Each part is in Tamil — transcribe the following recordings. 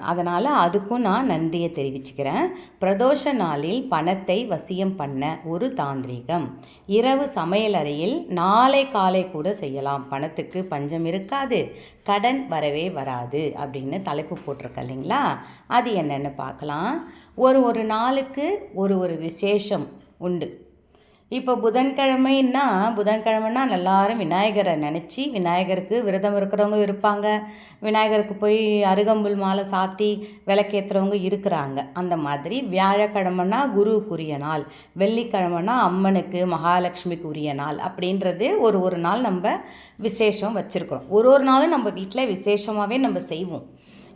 அதனால் அதுக்கும் நான் நன்றியை தெரிவிச்சுக்கிறேன். பிரதோஷ நாளில் பணத்தை வசியம் பண்ண ஒரு தாந்திரிகம். இரவு சமையலறையில் நாளை காலை கூட செய்யலாம். பணத்துக்கு பஞ்சம் இருக்காது. கடன் வரவே வராது அப்படின்னு தலைப்பு போட்டிருக்க இல்லைங்களா? அது என்னென்னு பார்க்கலாம். ஒரு ஒரு நாளுக்கு ஒரு ஒரு விசேஷம் உண்டு. இப்போ புதன்கிழமைன்னா புதன்கிழமைன்னா எல்லாரும் விநாயகரை நினச்சி விநாயகருக்கு விரதம் இருக்கிறவங்க இருப்பாங்க. விநாயகருக்கு போய் அருகம்புல் மாலை சாத்தி விளக்கேற்றுறவங்க இருக்கிறாங்க. அந்த மாதிரி வியாழக்கிழமைனா குருவுக்குரிய நாள் வெள்ளிக்கிழமைனா அம்மனுக்கு மகாலட்சுமிக்கு உரிய நாள் அப்படின்றது ஒரு ஒரு நாள் நம்ம விசேஷம் வச்சுருக்கிறோம். ஒரு ஒரு நாளும் நம்ம வீட்டில் விசேஷமாகவே நம்ம செய்வோம்.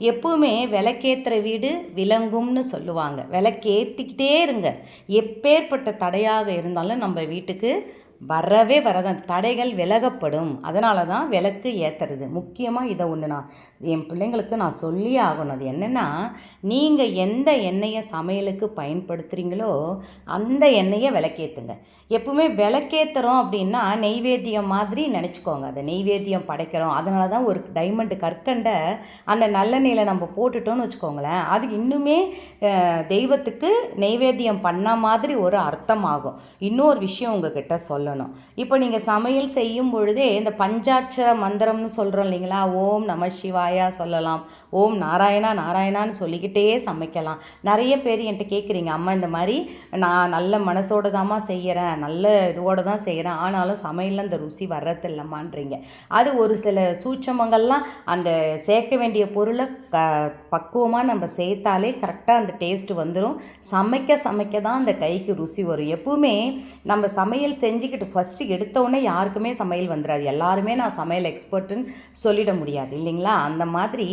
எப்பவுமே விளக்கேற்றுற வீடு விளங்கும்னு சொல்லுவாங்க. விளக்கேற்றிக்கிட்டே இருங்க. எப்பேற்பட்ட தடையாக இருந்தாலும் நம்ம வீட்டுக்கு வரவே வராது. அந்த தடைகள் விலகப்படும். அதனால தான் விளக்கு ஏற்றுறது முக்கியமாக இதை ஒன்று நான் என் பிள்ளைங்களுக்கு நான் சொல்லியே ஆகணும். அது என்னென்னா நீங்கள் எந்த எண்ணெயை சமையலுக்கு பயன்படுத்துகிறீங்களோ அந்த எண்ணெயை விளக்கேற்றுங்க எப்பவுமே விளக்கேற்றுறோம் அப்படின்னா நெய்வேத்தியம் மாதிரி நினச்சிக்கோங்க. அதை நெய்வேத்தியம் படைக்கிறோம். அதனால தான் ஒரு டைமண்டு கற்கண்டை அந்த நல்லெண்ணெயில் நம்ம போட்டுட்டோம்னு வச்சுக்கோங்களேன். அது இன்னுமே தெய்வத்துக்கு நெய்வேத்தியம் பண்ண மாதிரி ஒரு அர்த்தம் ஆகும் இன்னொரு விஷயம் உங்ககிட்ட சொல்லணும். இப்போ நீங்கள் சமையல் செய்யும் பொழுதே இந்த பஞ்சாட்சர மந்திரம்னு சொல்கிறோம் இல்லைங்களா? ஓம் நம சிவாயா சொல்லலாம். ஓம் நாராயணா நாராயணான்னு சொல்லிக்கிட்டே சமைக்கலாம். நிறைய பேர் என்கிட்ட கேட்குறீங்க அம்மா இந்த மாதிரி நான் நல்ல மனசோடு தாம்மா செய்கிறேன் நல்ல இதுவோடு தான் செய்கிறேன் ஆனாலும் சமையலில் அந்த ருசி வர்றதில்லம்மான்றீங்க. அது ஒரு சில சூட்சமங்கள்லாம் அந்த சேர்க்க வேண்டிய பொருளை க பக்குவமாக நம்ம சேர்த்தாலே கரெக்டாக அந்த டேஸ்ட்டு வந்துடும் சமைக்க சமைக்க தான் அந்த கைக்கு ருசி வரும். எப்பவுமே நம்ம சமையல் செஞ்சுக்கிட்டு ஃபஸ்ட்டு எடுத்தோடனே யாருக்குமே சமையல் வந்துடாது எல்லாருமே நான் சமையல் எக்ஸ்பர்ட்டுன்னு சொல்லிட முடியாது இல்லைங்களா? அந்த மாதிரி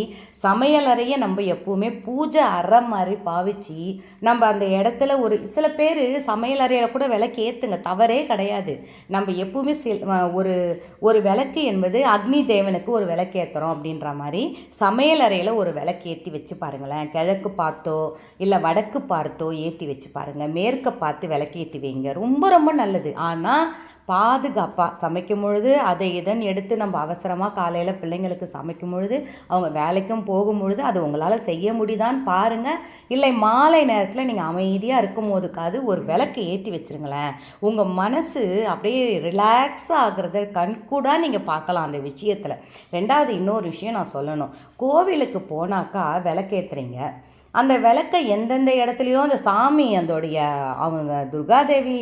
சமையல் அறையை நம்ம எப்போவுமே பூஜை அறை மாதிரி பாவிச்சு நம்ம அந்த இடத்துல ஒரு சில பேர் சமையல் அறையில் கூட விளக்கு ஏற்றுங்க தவறே கிடையாது. நம்ம எப்போவுமே சில ஒரு ஒரு விளக்கு என்பது அக்னி தேவனுக்கு ஒரு விளக்கு ஏற்றுறோம் அப்படின்ற மாதிரி சமையல் அறையில் ஒரு விளக்கு ஏற்றி வச்சு பாருங்களேன். கிழக்கு பார்த்தோ இல்லை வடக்கு பார்த்தோ ஏற்றி வச்சு பாருங்கள் மேற்க பார்த்து விளக்கு ஏற்றி வைங்க. ரொம்ப ரொம்ப நல்லது. ஆனால் பாதுகாப்பாக சமைக்கும் பொழுது அதை இதன் எடுத்து நம்ம அவசரமாக காலையில் பிள்ளைங்களுக்கு சமைக்கும் பொழுது அவங்க வேலைக்கும் போகும் பொழுது அது உங்களால் செய்ய முடியுதான்னு பாருங்கள் இல்லை மாலை நேரத்தில் நீங்கள் அமைதியாக இருக்கும் போதுக்காது ஒரு விளக்கு ஏற்றி வச்சுருங்களேன். உங்கள் மனசு அப்படியே ரிலாக்ஸ் ஆகிறத கண்கூடாக நீங்கள் பார்க்கலாம் அந்த விஷயத்தில். ரெண்டாவது இன்னொரு விஷயம் நான் சொல்லணும். கோவிலுக்கு போனாக்கா விளக்கேற்றுறீங்க அந்த விளக்கை எந்தெந்த இடத்துலையோ அந்த சாமி அதோடைய அவங்க துர்காதேவி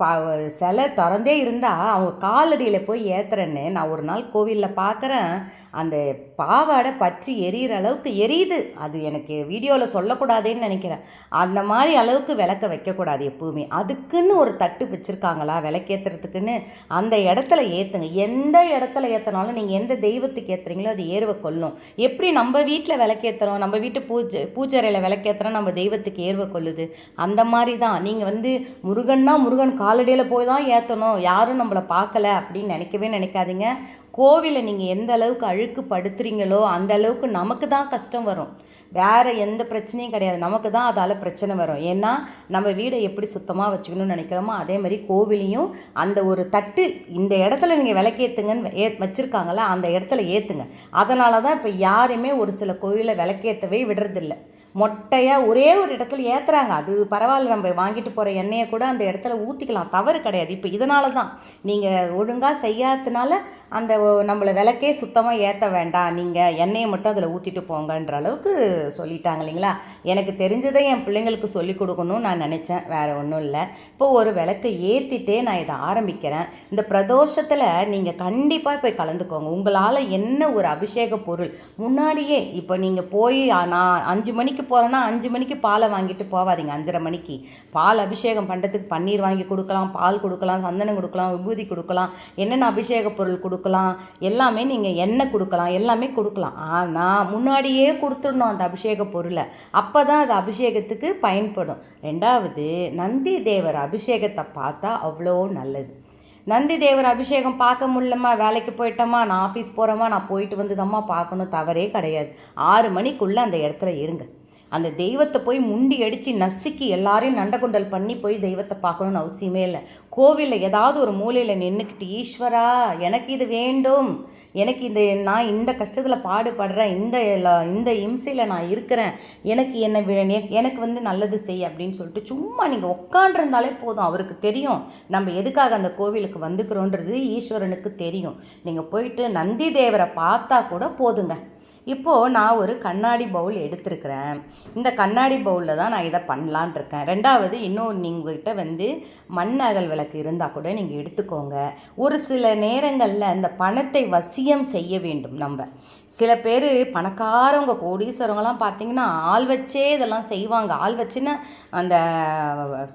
பா சிலை திறந்தே இருந்தால் அவங்க காலடியில் போய் ஏற்றுறேன்னு நான் ஒரு நாள் கோவிலில் பார்க்குறேன் அந்த பாவாடை பற்றி எரியிற அளவுக்கு எரியுது. அது எனக்கு வீடியோவில் சொல்லக்கூடாதேன்னு நினைக்கிறேன். அந்த மாதிரி அளவுக்கு விளக்க வைக்கக்கூடாது எப்பவுமே. அதுக்குன்னு ஒரு தட்டு வச்சுருக்காங்களா விளக்கேற்றுறதுக்குன்னு அந்த இடத்துல ஏற்றுங்க எந்த இடத்துல ஏற்றினாலும் நீங்கள் எந்த தெய்வத்துக்கு ஏற்றுறீங்களோ அது ஏர்வை கொல்லும். எப்படி நம்ம வீட்டில் விளக்கேற்றுறோம் நம்ம வீட்டு பூஜை பூஜைறையில் விளக்கேற்றுறோம் நம்ம தெய்வத்துக்கு ஏர்வை கொள்ளுது அந்த மாதிரி தான். நீங்கள் வந்து முருகன்னா முருகன் காலடியில் போய் தான் ஏற்றணும் யாரும் நம்மளை பார்க்கல அப்படின்னு நினைக்கவே நினைக்காதீங்க. கோவிலை நீங்கள் எந்த அளவுக்கு அழுக்கு படுத்துறீங்களோ அந்த அளவுக்கு நமக்கு தான் கஷ்டம் வரும். வேறு எந்த பிரச்சனையும் கிடையாது. நமக்கு தான் அதால் பிரச்சனை வரும். ஏன்னா நம்ம வீடை எப்படி சுத்தமாக வச்சுக்கணும்னு நினைக்கிறோமோ அதே மாதிரி கோவிலையும் அந்த ஒரு தட்டு இந்த இடத்துல நீங்கள் விளக்கேற்றுங்கன்னு ஏ வச்சுருக்காங்களா அந்த இடத்துல ஏற்றுங்க அதனால தான் இப்போ யாருமே ஒரு சில கோவிலை விளக்கேற்றவே விடுறதில்லை. மொட்டையாக ஒரே ஒரு இடத்துல ஏற்றுறாங்க அது பரவாயில்ல நம்ம வாங்கிட்டு போகிற எண்ணெயை கூட அந்த இடத்துல ஊற்றிக்கலாம் தவறு கிடையாது. இப்போ இதனால தான் நீங்கள் ஒழுங்காக செய்யாததுனால அந்த நம்மளை விளக்கே சுத்தமாக ஏற்ற வேண்டாம். நீங்கள் எண்ணெயை மட்டும் அதில் ஊற்றிட்டு போங்கன்ற அளவுக்கு சொல்லிட்டாங்க இல்லைங்களா? எனக்கு தெரிஞ்சதை என் பிள்ளைங்களுக்கு சொல்லிக் கொடுக்கணும்னு நான் நினச்சேன். வேறு ஒன்றும் இல்லை. இப்போ ஒரு விளக்கு ஏற்றிட்டே நான் இதை ஆரம்பிக்கிறேன். இந்த பிரதோஷத்தில் நீங்கள் கண்டிப்பாக போய் கலந்துக்கோங்க. உங்களால் என்ன ஒரு அபிஷேக பொருள்? முன்னாடியே இப்போ நீங்கள் போய் நான் அஞ்சு மணிக்கு போகிறோன்னா அஞ்சு மணிக்கு பாலை வாங்கிட்டு போகாதீங்க அஞ்சரை மணிக்கு. பால் அபிஷேகம் பண்ணுறதுக்கு பன்னீர் வாங்கி கொடுக்கலாம் பால் கொடுக்கலாம் சந்தனம் கொடுக்கலாம் விபூதி கொடுக்கலாம் என்னென்ன அபிஷேக பொருள் கொடுக்கலாம் எல்லாமே நீங்கள் எண்ணெய் கொடுக்கலாம் எல்லாமே கொடுக்கலாம். ஆனால் முன்னாடியே கொடுத்துடணும் அந்த அபிஷேக பொருளை. அப்போ தான் அது அபிஷேகத்துக்கு பயன்படும். ரெண்டாவது நந்தி தேவர் அபிஷேகத்தை பார்த்தா அவ்வளோ நல்லது. நந்தி தேவர் அபிஷேகம் பார்க்க முடியலம்மா வேலைக்கு போயிட்டோமா நான் ஆஃபீஸ் போகிறோமா நான் போயிட்டு வந்ததம்மா பார்க்கணும் தவறே கிடையாது. ஆறு மணிக்குள்ளே அந்த இடத்துல இருங்க. அந்த தெய்வத்தை போய் முண்டி அடித்து நசுக்கி எல்லாரையும் நண்டகுண்டல் பண்ணி போய் தெய்வத்தை பார்க்கணுன்னு அவசியமே இல்லை. கோவிலில் ஏதாவது ஒரு மூலையில் நின்றுக்கிட்டு ஈஸ்வரா எனக்கு இது வேண்டும். எனக்கு இந்த நான் இந்த கஷ்டத்தில் பாடுபடுறேன். இந்த இந்த இம்சையில் நான் இருக்கிறேன். எனக்கு என்ன எனக்கு வந்து நல்லது செய் அப்படின்னு சொல்லிட்டு சும்மா நீங்கள் உட்காண்டிருந்தாலே போதும். அவருக்கு தெரியும். நம்ம எதுக்காக அந்த கோவிலுக்கு வந்துக்கிறோன்றது ஈஸ்வரனுக்கு தெரியும். நீங்கள் போயிட்டு நந்தி தேவரை பார்த்தா கூட போதுங்க. இப்போது நான் ஒரு கண்ணாடி பவுல் எடுத்திருக்கிறேன். இந்த கண்ணாடி பவுலில் தான் நான் இதை பண்ணலான் இருக்கேன். ரெண்டாவது இன்னும் நீங்கள்கிட்ட வந்து மண் அகல் விளக்கு இருந்தால் கூட நீங்கள் எடுத்துக்கோங்க. ஒரு சில நேரங்களில் அந்த பணத்தை வசியம் செய்ய வேண்டும் நம்ம. சில பேர் பணக்காரவங்க கோடீஸ்வரவங்கலாம் பார்த்தீங்கன்னா ஆள் வச்சே இதெல்லாம் செய்வாங்க. ஆள் வச்சுன்னா அந்த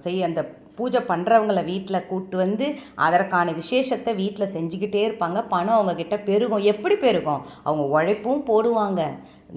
செய் அந்த பூஜை பண்ணுறவங்கள வீட்டில் கூப்பிட்டு வந்து அதற்கான விசேஷத்தை வீட்டில் செஞ்சுக்கிட்டே இருப்பாங்க. பணம் அவங்கக்கிட்ட பெருகும். எப்படி பெருகும்? அவங்க உழைப்பும் போடுவாங்க.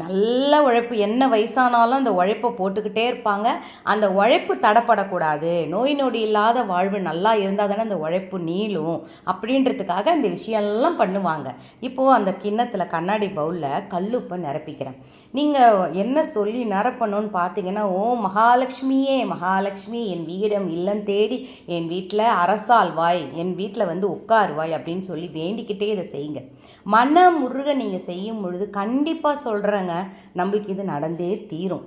நல்ல உழைப்பு. என்ன வயசானாலும் அந்த உழைப்பை போட்டுக்கிட்டே இருப்பாங்க. அந்த உழைப்பு தடப்படக்கூடாது. நோய் நொடி இல்லாத வாழ்வு நல்லா இருந்தால் தானே அந்த உழைப்பு நீளும் அப்படின்றதுக்காக இந்த விஷயம்லாம் பண்ணுவாங்க. இப்போது அந்த கிண்ணத்தில் கண்ணாடி பவுலில் கல்லுப்பை நிரப்பிக்கிறேன். நீங்கள் என்ன சொல்லி நிரப்பணும்னு பார்த்தீங்கன்னா ஓ மகாலட்சுமியே மகாலட்சுமி என் வீடம் இல்லம் தேடி என் வீட்டில் அரசாழ்வாய் என் வீட்டில் வந்து உட்காருவாய் அப்படின்னு சொல்லி வேண்டிக்கிட்டே இதை செய்யுங்க. மன முருகன் நீங்கள் செய்யும் பொழுது கண்டிப்பாக சொல்கிறேங்க நம்மளுக்கு இது நடந்தே தீரும்.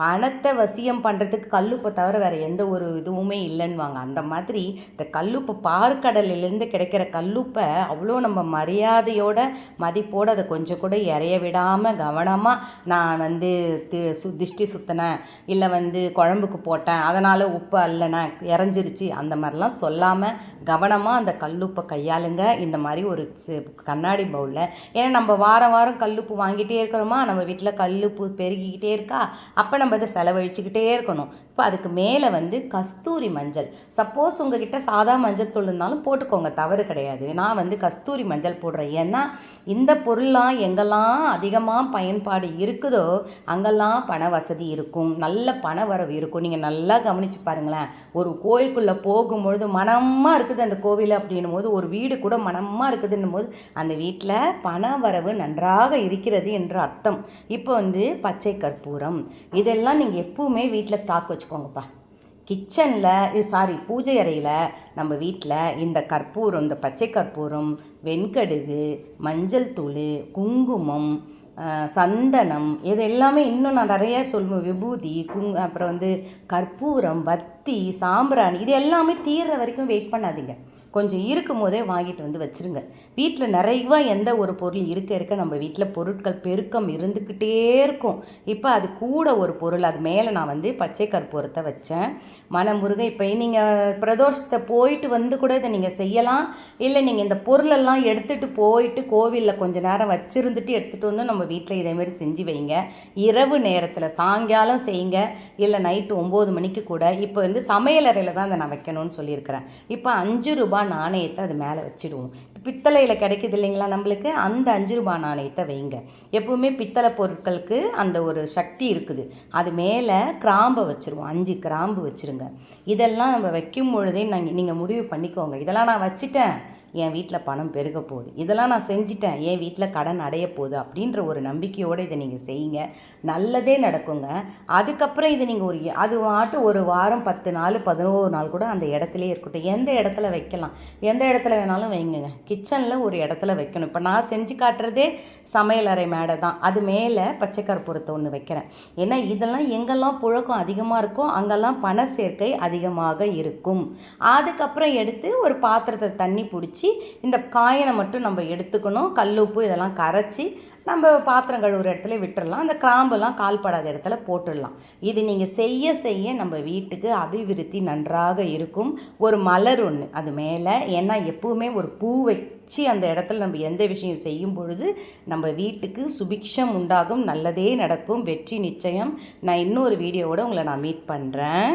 பணத்தை வசியம் பண்ணுறதுக்கு கல்லுப்பை தவிர வேறு எந்த ஒரு இதுவுமே இல்லைன்னுவாங்க. அந்த மாதிரி இந்த கல்லுப்பை பாற்கடலிலேருந்து கிடைக்கிற கல்லுப்பை அவ்வளோ நம்ம மரியாதையோட மதிப்போடு அதை கொஞ்சம் கூட இறைய விடாமல் கவனமாக நான் வந்து தி சு திஷ்டி சுத்தினேன். இல்லை வந்து குழம்புக்கு போட்டேன். அதனால் உப்பு அல்லனேன் இறஞ்சிருச்சு. அந்த மாதிரிலாம் சொல்லாமல் கவனமாக அந்த கல்லுப்பை கையாளுங்க. இந்த மாதிரி ஒரு கண்ணாடி பவுலில். ஏன்னா நம்ம வாரம் வாரம் கல்லுப்பு வாங்கிட்டே இருக்கிறோமா? நம்ம வீட்டில் கல்லுப்பு பெருகிக்கிட்டே இருக்கா? அப்போ நம்ம இதை செலவழிச்சுக்கிட்டே இருக்கணும். இப்போ அதுக்கு மேலே வந்து கஸ்தூரி மஞ்சள். சப்போஸ் உங்ககிட்ட சாதா மஞ்சள் தூள் இருந்தாலும் போட்டுக்கோங்க தவறு கிடையாது. நான் வந்து கஸ்தூரி மஞ்சள் போடுறேன். ஏன்னா இந்த பொருள்லாம் எங்கெல்லாம் அதிகமாக பயன்பாடு இருக்குதோ அங்கெல்லாம் பண வசதி இருக்கும். நல்ல பண வரவு இருக்கும். நீங்கள் நல்லா கவனிச்சு பாருங்களேன். ஒரு கோயிலுக்குள்ளே போகும்பொழுது மனமாக இருக்குது அந்த கோவில் அப்படின்னும் போது ஒரு வீடு கூட மனமாக இருக்குதுன்னும் போது அந்த வீட்டில் பண வரவு நன்றாக இருக்கிறது என்று அர்த்தம். இப்போ வந்து பச்சை கற்பூரம். இதெல்லாம் நீங்கள் எப்பவுமே வீட்டில் ஸ்டாக் வச்சுக்கோங்கப்பா. கிச்சனில் சாரி பூஜை அறையில் நம்ம வீட்டில் இந்த கற்பூரம் இந்த பச்சை கற்பூரம் வெண்கடுகு மஞ்சள் தூள் குங்குமம் சந்தனம் இது எல்லாமே இன்னும் நான் நிறைய சொல்லுவேன். விபூதி குங் அப்புறம் வந்து கற்பூரம் வத்தி சாம்பிராணி இது எல்லாமே தீர்ற வரைக்கும் வெயிட் பண்ணாதீங்க. கொஞ்சம் இருக்கும் போதே வாங்கிட்டு வந்து வச்சிருங்க. வீட்டில் நிறைவா எந்த ஒரு பொருள் இருக்க இருக்க நம்ம வீட்டில் பொருட்கள் பெருக்கம் இருந்துக்கிட்டே இருக்கும். இப்போ அது கூட ஒரு பொருள் அது மேலே நான் வந்து பச்சை கற்பூரத்தை வச்சேன். மனமுருக இப்போ நீங்கள் பிரதோஷத்தை போயிட்டு வந்து கூட இதை நீங்கள் செய்யலாம். இல்லை நீங்கள் இந்த பொருளெல்லாம் எடுத்துகிட்டு போயிட்டு கோவிலில் கொஞ்சம் நேரம் வச்சுருந்துட்டு எடுத்துகிட்டு வந்து நம்ம வீட்டில் இதேமாரி செஞ்சு வைங்க. இரவு நேரத்தில் சாயங்காலம் செய்யுங்க. இல்லை நைட்டு ஒம்பது மணிக்கு கூட. இப்போ வந்து சமையலறையில் தான் அதை நான் வைக்கணும்னு சொல்லியிருக்கிறேன். இப்போ அஞ்சு ரூபாய் நாணயத்தை அது மேலே வச்சிடுவோம். பித்தளையில் கிடைக்குது இல்லைங்களா நம்மளுக்கு? அந்த அஞ்சு ரூபாய் நாணயத்தை வைங்க. எப்பவுமே பித்தளை பொருட்களுக்கு அந்த ஒரு சக்தி இருக்குது. அது மேலே கிராம்பை வச்சுருவோம். அஞ்சு கிராம்பு வச்சுருங்க. இதெல்லாம் நம்ம வைக்கும் பொழுதே நாங்கள் நீங்கள் முடிவு பண்ணிக்கோங்க. இதெல்லாம் நான் வச்சுட்டேன். என் வீட்டில் பணம் பெருக போகுது. இதெல்லாம் நான் செஞ்சிட்டேன். என் வீட்டில் கடன் அடைய போகுது அப்படின்ற ஒரு நம்பிக்கையோடு இதை நீங்கள் செய்யுங்க. நல்லதே நடக்குங்க. அதுக்கப்புறம் இதை நீங்கள் ஒரு அது மாட்டு ஒரு வாரம் பத்து நாள் பதினோரு நாள் கூட அந்த இடத்துலையே இருக்கட்டும். எந்த இடத்துல வைக்கலாம்? எந்த இடத்துல வேணாலும் வைங்க கிச்சனில் ஒரு இடத்துல வைக்கணும். இப்போ நான் செஞ்சு காட்டுறதே சமையலறை மேடை தான். அது மேலே பச்சை கற்பூரத்தை ஒன்று வைக்கிறேன். ஏன்னா இதெல்லாம் எங்கெல்லாம் புழக்கம் அதிகமாக இருக்கோ அங்கெல்லாம் பண சேர்க்கை அதிகமாக இருக்கும். அதுக்கப்புறம் எடுத்து ஒரு பாத்திரத்தை தண்ணி பிடிச்சி வச்சு இந்த காயினை மட்டும் நம்ம எடுத்துக்கணும். கல் உப்பு இதெல்லாம் கரைச்சி நம்ம பாத்திரம் கழுவுற இடத்துல விட்டுடலாம் அந்த கிராம்பெல்லாம் கால்படாத இடத்துல போட்டுடலாம். இது நீங்கள் செய்ய செய்ய நம்ம வீட்டுக்கு அபிவிருத்தி நன்றாக இருக்கும். ஒரு மலர் ஒன்று அது மேலே. ஏன்னா எப்பவுமே ஒரு பூ வச்சு அந்த இடத்துல நம்ம எந்த விஷயம் செய்யும் பொழுது நம்ம வீட்டுக்கு சுபிக்ஷம் உண்டாகும். நல்லதே நடக்கும். வெற்றி நிச்சயம். நான் இன்னொரு வீடியோவோட உங்களை நான் மீட் பண்ணுறேன்